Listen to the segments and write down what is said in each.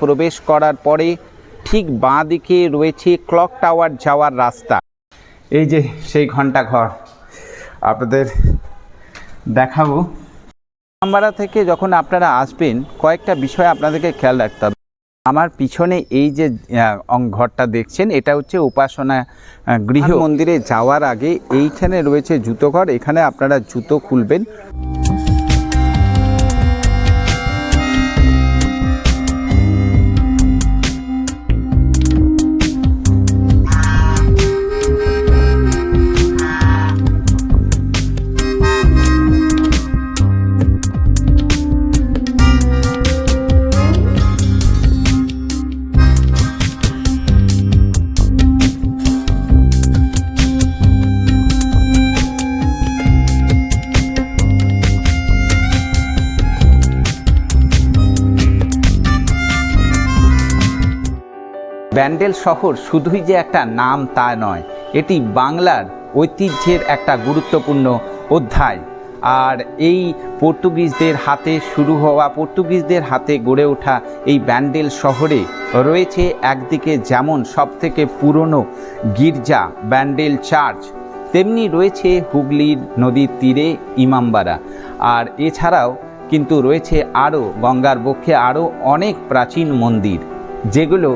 প্রবেশ করার পরে ঠিক বাঁ দিকে রয়েছে ক্লক টাওয়ার যাওয়ার রাস্তা। এই যে সেই ঘণ্টা ঘর, আপনাদের দেখাবো। আমবাড়া থেকে যখন আপনারা আসবেন, কয়েকটা বিষয় আপনাদেরকে খেয়াল রাখতে হবে। আমার পিছনে এই যে ঘরটা দেখছেন, এটা হচ্ছে উপাসনা গৃহ। মন্দিরে যাওয়ার আগে এইখানে রয়েছে জুতো ঘর এখানে আপনারা জুতো খুলবেন। ব্যান্ডেল শহর শুধুই যে একটা নাম তা নয়, এটি বাংলার ঐতিহ্যের একটা গুরুত্বপূর্ণ অধ্যায়। আর এই পর্তুগিজদের হাতে শুরু হওয়া, পর্তুগিজদের হাতে গড়ে ওঠা এই ব্যান্ডেল শহরে রয়েছে একদিকে যেমন সবথেকে পুরনো গির্জা, ব্যান্ডেল চার্চ, তেমনি রয়েছে হুগলির নদীর তীরে ইমামবাড়া। আর এছাড়াও কিন্তু রয়েছে আরও, গঙ্গার বক্ষে আরও অনেক প্রাচীন মন্দির, যেগুলো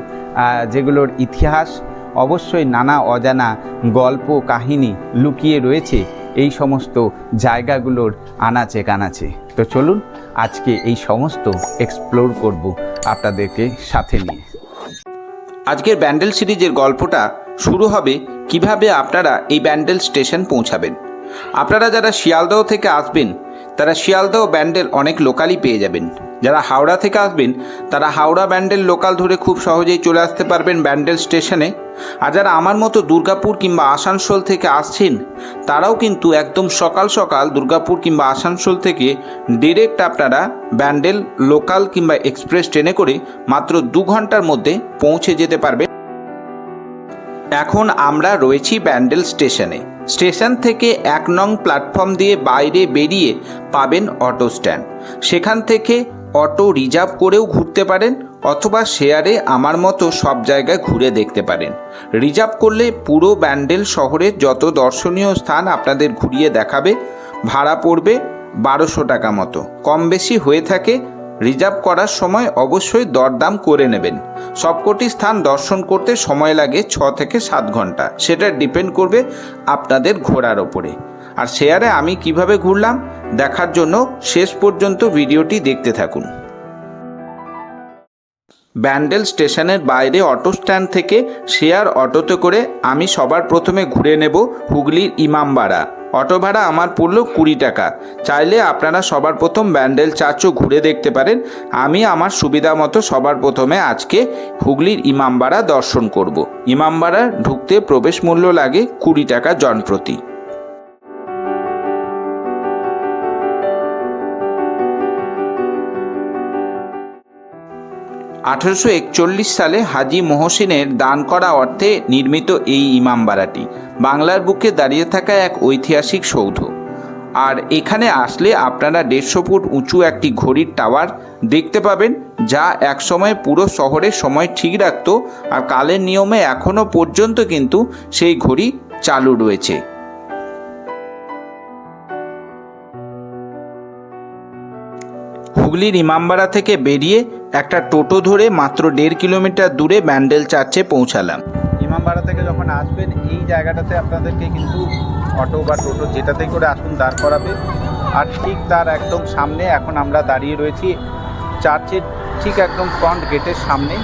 যেগুলোর ইতিহাস অবশ্যই নানা অজানা গল্প কাহিনী লুকিয়ে রয়েছে। এই সমস্ত জায়গাগুলোর আনাচে কানাচে। তো চলুন আজকে এই সমস্ত এক্সপ্লোর করব আপনাদেরকে সাথে নিয়ে। আজকের ব্যান্ডেল সিরিজের গল্পটা শুরু হবে কীভাবে আপনারা এই ব্যান্ডেল স্টেশন পৌঁছাবেন। আপনারা যারা শিয়ালদহ থেকে আসবেন তারা শিয়ালদহ ব্যান্ডেল অনেক লোকালই পেয়ে যাবেন। যারা হাওড়া থেকে আসবেন, তারা হাওড়া ব্যান্ডেল লোকাল ধরে খুব সহজেই চলে আসতে পারবেন ব্যান্ডেল স্টেশনে। আর যারা আমার মতো দুর্গাপুর কিংবা আসানসোল থেকে আসছেন, তারাও কিন্তু একদম সকাল সকাল দুর্গাপুর কিংবা আসানসোল থেকে ডিরেক্ট আপনারা ব্যান্ডেল লোকাল কিংবা এক্সপ্রেস ট্রেনে করে মাত্র দু ঘণ্টার মধ্যে পৌঁছে যেতে পারবেন। এখন আমরা রয়েছি ব্যান্ডেল স্টেশনে। স্টেশন থেকে এক নং প্ল্যাটফর্ম দিয়ে বাইরে বেরিয়ে পাবেন অটো স্ট্যান্ড। সেখান থেকে অটো রিজার্ভ করেও ঘুরতে পারেন অথবা শেয়ারে আমার মতো সব জায়গায় ঘুরে দেখতে পারেন। রিজার্ভ করলে পুরো ব্যান্ডেল শহরের যত দর্শনীয় স্থান আপনাদের ঘুরিয়ে দেখাবে, ভাড়া পড়বে বারোশো টাকা মতো। কম বেশি হয়ে থাকে, রিজার্ভ করার সময় অবশ্যই দরদাম করে নেবেন। সবকটি স্থান দর্শন করতে সময় লাগে ছ থেকে সাত ঘণ্টা। সেটা ডিপেন্ড করবে আপনাদের ঘোরার ওপরে। আর শেয়ারে আমি কীভাবে ঘুরলাম, দেখার জন্য শেষ পর্যন্ত ভিডিওটি দেখতে থাকুন। ব্যান্ডেল স্টেশনের বাইরে অটো স্ট্যান্ড থেকে শেয়ার অটোতে করে আমি সবার প্রথমে ঘুরে নেব হুগলির ইমামবাড়া। অটো ভাড়া আমার পড়ল কুড়ি টাকা। চাইলে আপনারা সবার প্রথম ব্যান্ডেল চার্চও ঘুরে দেখতে পারেন। আমি আমার সুবিধা মতো সবার প্রথমে আজকে হুগলির ইমামবাড়া দর্শন করব। ইমামবাড়া ঢুকতে প্রবেশ মূল্য লাগে কুড়ি টাকা জনপ্রতি। আঠারোশো একচল্লিশ সালে হাজি মহসিনের দান করা অর্থে নির্মিত এই ইমামবাড়াটি বাংলার বুকে দাঁড়িয়ে থাকা এক ঐতিহাসিক সৌধ। আর এখানে আসলে আপনারা দেড়শো ফুট উঁচু একটি ঘড়ির টাওয়ার দেখতে পাবেন, যা একসময় পুরো শহরের সময় ঠিক রাখতো আর কালের নিয়মে এখনও পর্যন্ত কিন্তু সেই ঘড়ি চালু রয়েছে। হুগলির ইমামবাড়া থেকে বেরিয়ে একটা টোটো ধরে মাত্র দেড় কিলোমিটার দূরে ব্যান্ডেল চার্চে পৌঁছালাম। ইমামবাড়া থেকে যখন আসবেন, এই জায়গাটাতে আপনাদেরকে কিন্তু অটো বা টোটো যেটাতে করে আসুন দাঁড় করাবে। আর ঠিক তার একদম সামনে এখন আমরা দাঁড়িয়ে রয়েছি চার্চের ঠিক একদম ফ্রন্ট গেটের সামনে।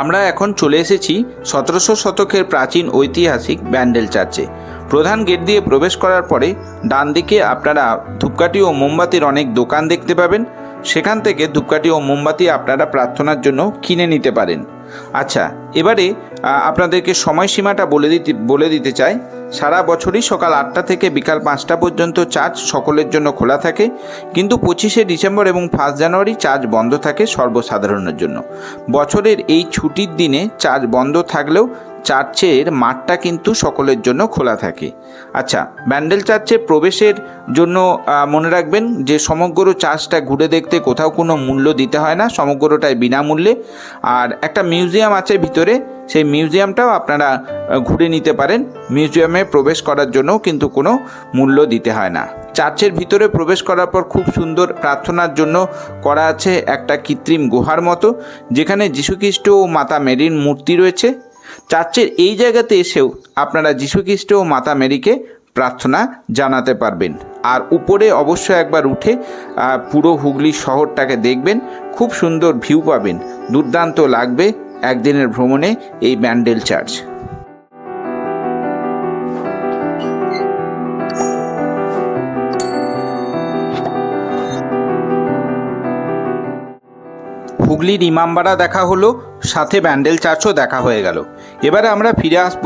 আমরা এখন চলে এসেছি সতেরোশো শতকের প্রাচীন ঐতিহাসিক ব্যান্ডেল চার্চে। প্রধান গেট দিয়ে প্রবেশ করার পরে ডান দিকে আপনারা ধূপকাঠি ও মোমবাতির অনেক দোকান দেখতে পাবেন। সেখান থেকে ধূপকাঠি ও মোমবাতি আপনারা প্রার্থনার জন্য কিনে নিতে পারেন। আচ্ছা এবারে আপনাদেরকে সময়সীমাটা বলে দিতে বলে দিতে চাই। সারা বছরই সকাল আটটা থেকে বিকাল পাঁচটা পর্যন্ত চার্চ সকলের জন্য খোলা থাকে। কিন্তু পঁচিশে ডিসেম্বর এবং ফার্স্ট জানুয়ারি চার্চ বন্ধ থাকে সর্বসাধারণের জন্য। বছরের এই ছুটির দিনে চার্চ বন্ধ থাকলেও চার্চের মাঠটা কিন্তু সকলের জন্য খোলা থাকে। আচ্ছা ব্যান্ডেল চার্চে প্রবেশের জন্য মনে রাখবেন যে সমগ্র চার্চটা ঘুরে দেখতে কোথাও কোনো মূল্য দিতে হয় না, সমগ্রটাই বিনামূল্যে। আর একটা মিউজিয়াম আছে ভিতরে, সেই মিউজিয়ামটাও আপনারা ঘুরে নিতে পারেন। মিউজিয়ামে প্রবেশ করার জন্যও কিন্তু কোনো মূল্য দিতে হয় না। চার্চের ভিতরে প্রবেশ করার পর খুব সুন্দর প্রার্থনার জন্য করা আছে একটা কৃত্রিম গুহার মতো, যেখানে যীশুখ্রিস্ট ও মাতা মেরির মূর্তি রয়েছে। চার্চের এই জায়গাতে এসেও আপনারা যীশুখ্রিস্ট ও মাতা মেরিকে প্রার্থনা জানাতে পারবেন। আর উপরে অবশ্যই একবার উঠে পুরো হুগলি শহরটাকে দেখবেন, খুব সুন্দর ভিউ পাবেন। দুর্দান্ত লাগবে একদিনের ভ্রমণে এই ব্যান্ডেল চার্চ। হুগলির ইমামবাড়া দেখা হলো, সাথে ব্যান্ডেল চার্চও দেখা হয়ে গেল। এবারে আমরা ফিরে আসব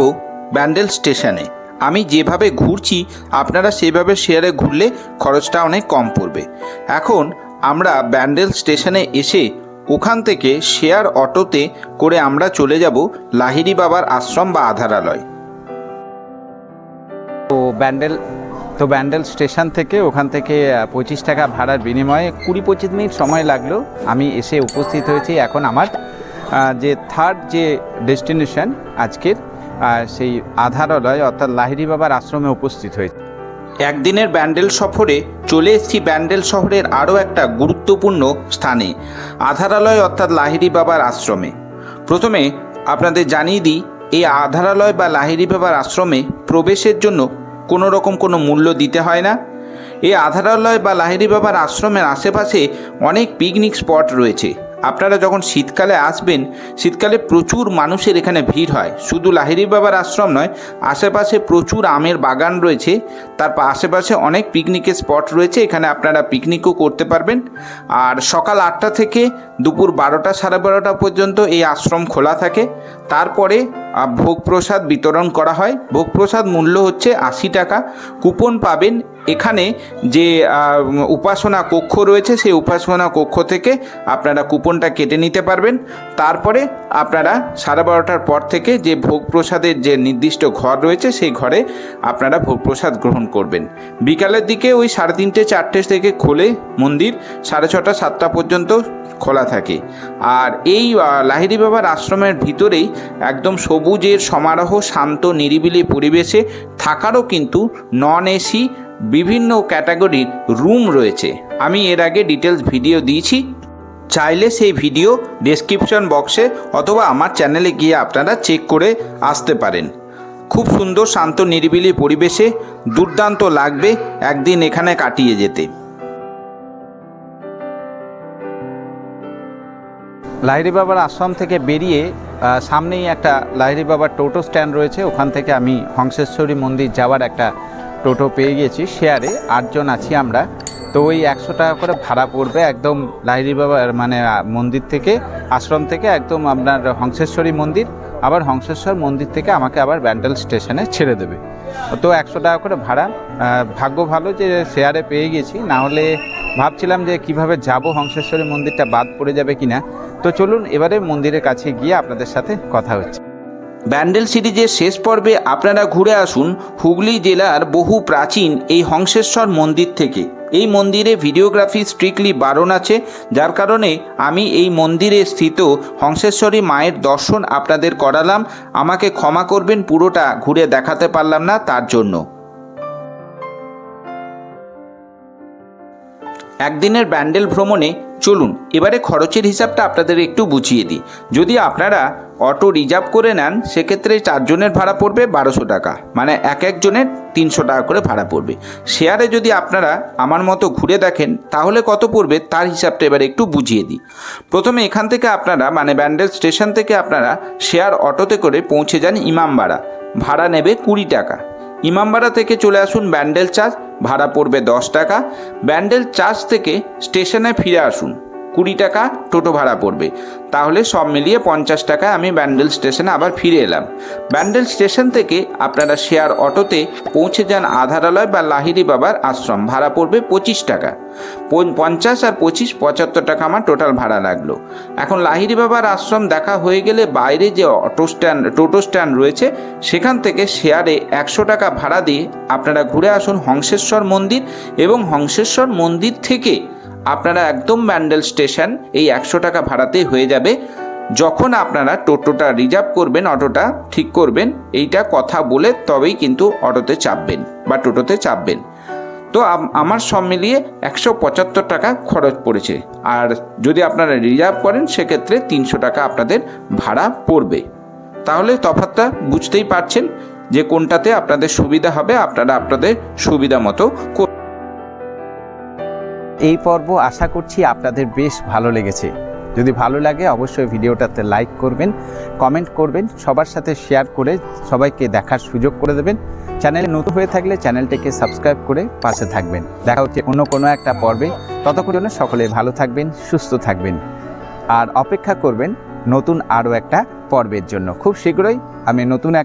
ব্যান্ডেল স্টেশনে। আমি যেভাবে ঘুরছি, আপনারা সেভাবে শেয়ারে ঘুরলে খরচটা অনেক কম পড়বে। এখন আমরা ব্যান্ডেল স্টেশনে এসে ওখান থেকে শেয়ার অটোতে করে আমরা চলে যাব লাহিড়ি বাবার আশ্রম বা আধারালয়। তো ব্যান্ডেল তো ব্যান্ডেল স্টেশন থেকে ওখান থেকে পঁচিশ টাকা ভাড়ার বিনিময়ে কুড়ি পঁচিশ মিনিট সময় লাগল। আমি এসে উপস্থিত হয়েছি এখন আমার যে থার্ড যে ডেস্টিনেশন আজকের সেই আধারালয় অর্থাৎ লাহিড়ি বাবার আশ্রমে উপস্থিত হয়েছে। একদিনের ব্যান্ডেল সফরে চলে এসেছি ব্যান্ডেল শহরের আরও একটা গুরুত্বপূর্ণ স্থানে আধারালয় অর্থাৎ লাহিড়ি বাবার আশ্রমে। প্রথমে আপনাদের জানিয়ে দিই, এই আধারালয় বা লাহিড়ি বাবার আশ্রমে প্রবেশের জন্য কোনো রকম কোনো মূল্য দিতে হয় না। এই আধারালয় বা লাহিড়ি বাবার আশ্রমের আশেপাশে অনেক পিকনিক স্পট রয়েছে। আপনারা যখন শীতকালে আসবেন, শীতকালে প্রচুর মানুষের এখানে ভিড় হয়। শুধু লাহিড়ি বাবার আশ্রম নয়, আশেপাশে প্রচুর আমের বাগান রয়েছে। তারপর আশেপাশে অনেক পিকনিকের স্পট রয়েছে, এখানে আপনারা পিকনিকও করতে পারবেন। আর সকাল আটটা থেকে দুপুর বারোটা সাড়ে বারোটা পর্যন্ত এই আশ্রম খোলা থাকে। তারপরে ভোগ প্রসাদ বিতরণ করা হয়। ভোগ প্রসাদ মূল্য হচ্ছে আশি টাকা। কুপন পাবেন এখানে যে উপাসনা কক্ষ রয়েছে, সেই উপাসনা কক্ষ থেকে আপনারা কুপনটা কেটে নিতে পারবেন। তারপরে আপনারা সাড়ে বারোটার পর থেকে যে ভোগ প্রসাদের যে নির্দিষ্ট ঘর রয়েছে, সেই ঘরে আপনারা ভোগ প্রসাদ গ্রহণ করবেন। বিকালের দিকে ওই সাড়ে তিনটে, চারটে থেকে খোলে মন্দির, সাড়ে ছটা, সাতটা পর্যন্ত খোলা থাকে। আর এই লাহিড়ি বাবার আশ্রমের ভিতরেই একদম সবুজের সমারোহ শান্ত নিরিবিলি পরিবেশে থাকারও কিন্তু নন এসি বিভিন্ন ক্যাটাগরির রুম রয়েছে। আমি এর আগে ডিটেলস ভিডিও দিয়েছি। চাইলে সেই ভিডিও ডেসক্রিপশন বক্সে অথবা আমার চ্যানেলে গিয়ে আপনারা চেক করে আসতে পারেন। খুব সুন্দর শান্ত নিরিবিলি পরিবেশে দুর্দান্ত লাগবে একদিন এখানে কাটিয়ে যেতে। লাহিড়ি বাবার আশ্রম থেকে বেরিয়ে সামনেই একটা লাহিড়ি বাবার টোটো স্ট্যান্ড রয়েছে। ওখান থেকে আমি হংসেশ্বরী মন্দির যাওয়ার একটা টোটো পেয়ে গেছি। শেয়ারে আটজন আছি আমরা। তো ওই একশো টাকা করে ভাড়া পড়বে একদম লাহিড়ি বাবার মানে মন্দির থেকে, আশ্রম থেকে একদম আপনার হংসেশ্বরী মন্দির। আবার হংসেশ্বর মন্দির থেকে আমাকে আবার ব্যান্ডেল স্টেশনে ছেড়ে দেবে। তো একশো টাকা করে ভাড়া। ভাগ্য ভালো যে শেয়ারে পেয়ে গেছি। না হলে ভাবছিলাম যে কীভাবে যাব, হংসেশ্বরী মন্দিরটা বাদ পড়ে যাবে কিনা। তো চলুন এবারে মন্দিরের কাছে গিয়ে আপনাদের সাথে কথা হচ্ছে। ব্যান্ডেল সিরিজের শেষ পর্বে আপনারা ঘুরে আসুন হুগলি জেলার বহু প্রাচীন এই হংসেশ্বর মন্দির থেকে। এই মন্দিরে ভিডিওগ্রাফি স্ট্রিক্টলি বারণ আছে, যার কারণে আমি এই মন্দিরে স্থিত হংসেশ্বরী মায়ের দর্শন আপনাদের করালাম। আমাকে ক্ষমা করবেন, পুরোটা ঘুরে দেখাতে পারলাম না তার জন্য। একদিনের ব্যান্ডেল ভ্রমণে চলুন, এবারে খরচের হিসাবটা আপনাদের একটু বুঝিয়ে দিই। যদি আপনারা অটো রিজার্ভ করে নেন, সেক্ষেত্রে চারজনের ভাড়া পড়বে বারোশো টাকা। মানে এক একজনের তিনশো টাকা করে ভাড়া পড়বে। শেয়ারে যদি আপনারা আমার মতো ঘুরে দেখেন, তাহলে কত পড়বে তার হিসাবটা এবারে একটু বুঝিয়ে দিই। প্রথমে এখান থেকে আপনারা মানে ব্যান্ডেল স্টেশন থেকে আপনারা শেয়ার অটোতে করে পৌঁছে যান ইমামবাড়া। ভাড়া নেবে কুড়ি টাকা। ইমামবাড়া থেকে চলে আসুন ব্যান্ডেল চার্চ, ভাড়া পড়বে দশ টাকা। ব্যান্ডেল চার্চ থেকে স্টেশনে ফিরে আসুন। কুড়ি টাকা টোটো ভাড়া পড়বে। তাহলে সব মিলিয়ে পঞ্চাশ টাকায় আমি ব্যান্ডেল স্টেশনে আবার ফিরে এলাম। ব্যান্ডেল স্টেশন থেকে আপনারা শেয়ার অটোতে পৌঁছে যান আধারালয় বা লাহিরি বাবার আশ্রম। ভাড়া পড়বে পঁচিশ টাকা। পঞ্চাশ আর পঁচিশ পঁচাত্তর টাকা আমার টোটাল ভাড়া লাগল। এখন লাহিরি বাবার আশ্রম দেখা হয়ে গেলে বাইরে যে অটো স্ট্যান্ড, টোটো স্ট্যান্ড রয়েছে, সেখান থেকে শেয়ারে একশো টাকা ভাড়া দিয়ে আপনারা ঘুরে আসুন হংসেশ্বর মন্দির এবং হংসেশ্বর মন্দির থেকে আপনারা একদম ম্যান্ডেল স্টেশন এই একশো টাকা ভাড়াতেই হয়ে যাবে। যখন আপনারা টোটোটা রিজার্ভ করবেন, অটোটা ঠিক করবেন, এইটা কথা বলে তবেই কিন্তু অটোতে চাপবেন বা টোটোতে চাপবেন। তো আমার সব মিলিয়ে একশো পঁচাত্তর টাকা খরচ পড়েছে। আর যদি আপনারা রিজার্ভ করেন, সেক্ষেত্রে তিনশো টাকা আপনাদের ভাড়া পড়বে। তাহলে তফাৎটা বুঝতেই পারছেন যে কোনটাতে আপনাদের সুবিধা হবে, আপনারা আপনাদের সুবিধা মতো। এই পর্ব আশা করছি আপনাদের বেশ ভালো লেগেছে। যদি ভালো লাগে, অবশ্যই ভিডিওটাতে লাইক করবেন, কমেন্ট করবেন, সবার সাথে শেয়ার করে সবাইকে দেখার সুযোগ করে দেবেন। চ্যানেলে নতুন হয়ে থাকলে চ্যানেলটিকে সাবস্ক্রাইব করে পাশে থাকবেন। দেখা হচ্ছে অন্য কোনো একটা পর্বে। ততক্ষণ জন্য সকলে ভালো থাকবেন, সুস্থ থাকবেন। আর অপেক্ষা করবেন নতুন আরও একটা পর্বের জন্য। খুব শীঘ্রই আমি নতুন এক